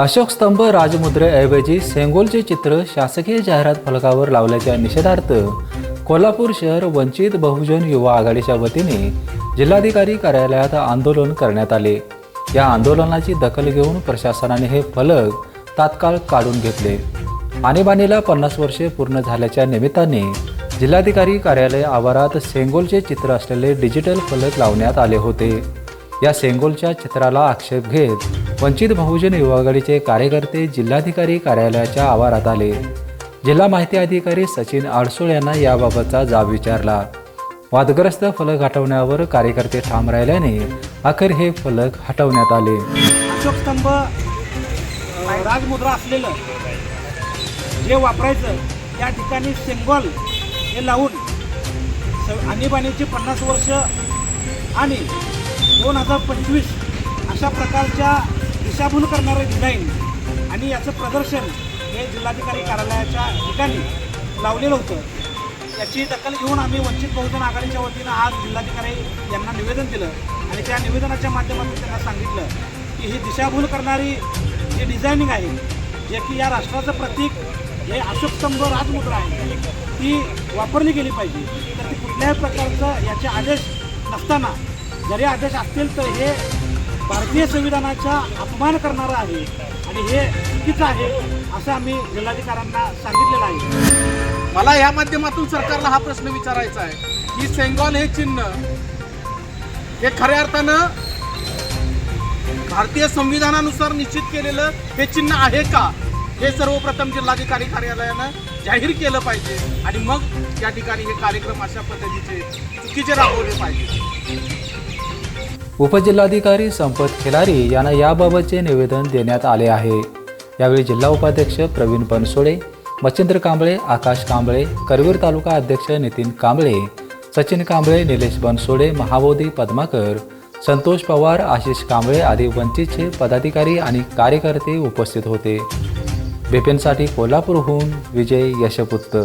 अशोक स्तंभ राजमुद्रेऐवजी सेंगोलचे चित्र शासकीय जाहिरात फलकावर लावल्याच्या निषेधार्थ कोल्हापूर शहर वंचित बहुजन युवा आघाडीच्या वतीने जिल्हाधिकारी कार्यालयात आंदोलन करण्यात आले. या आंदोलनाची दखल घेऊन प्रशासनाने हे फलक तात्काळ काढून घेतले. आणीबाणीला पन्नास वर्षे पूर्ण झाल्याच्या निमित्ताने जिल्हाधिकारी कार्यालय आवारात सेंगोलचे चित्र असलेले डिजिटल फलक लावण्यात आले होते. या सेंगोलच्या चित्राला आक्षेप घेत वंचित बहुजन युवा आघाडीचे कार्यकर्ते जिल्हाधिकारी कार्यालयाच्या आवारात आले. जिल्हा माहिती अधिकारी सचिन आडसूळ यांना याबाबतचा जाब विचारला. वादग्रस्त फलक हटवण्यावर कार्यकर्ते ठाम राहिल्याने अखेर हे फलक हटवण्यात आले. अशोक स्तंभ राजमुद्रा असलेलं जे वापरायचं त्या ठिकाणी सेंगॉल हे लावून आणीबाणीची पन्नास वर्ष आणि दोन हजार पंचवीस अशा प्रकारच्या दिशाभूल करणारं डिझाईन आणि याचं प्रदर्शन हे जिल्हाधिकारी कार्यालयाच्या ठिकाणी लावलेलं होतं. त्याची दखल घेऊन आम्ही वंचित बहुजन आघाडीच्या वतीनं आज जिल्हाधिकारी यांना निवेदन दिलं आणि त्या निवेदनाच्या माध्यमातून त्यांना सांगितलं की ही दिशाभूल करणारी जी डिझायनिंग आहे जे की या राष्ट्राचं प्रतीक हे अशोकस्तंभ राजमुद्रा आहे ती वापरली गेली पाहिजे. तर ती कुठल्याही प्रकारचं याचे आदेश नसताना जरी आदेश असतील तर हे भारतीय संविधानाचा अपमान करणारं आहे आणि हे चुकीचं आहे असं आम्ही जिल्हाधिकाऱ्यांना सांगितलेलं आहे. मला या माध्यमातून सरकारला हा प्रश्न विचारायचा आहे. की सेंगॉल हे चिन्ह हे खऱ्या अर्थानं भारतीय संविधानानुसार निश्चित केलेलं हे चिन्ह आहे का? हे सर्वप्रथम जिल्हाधिकारी कार्यालयानं जाहीर केलं पाहिजे. आणि मग या ठिकाणी हे कार्यक्रम अशा पद्धतीचे चुकीचे राबवले पाहिजे. उपजिल्हाधिकारी संपत खिलारी यांना याबाबतचे निवेदन देण्यात आले आहे. यावेळी जिल्हा उपाध्यक्ष प्रवीण बनसोडे मच्छिंद्र कांबळे आकाश कांबळे करवीर तालुका अध्यक्ष नितीन कांबळे सचिन कांबळे निलेश बनसोडे महाबोधी पद्माकर संतोष पवार आशिष कांबळे आदी वंचितचे पदाधिकारी आणि कार्यकर्ते उपस्थित होते. बिपिनसाठी कोल्हापूरहून विजय यशपुत्र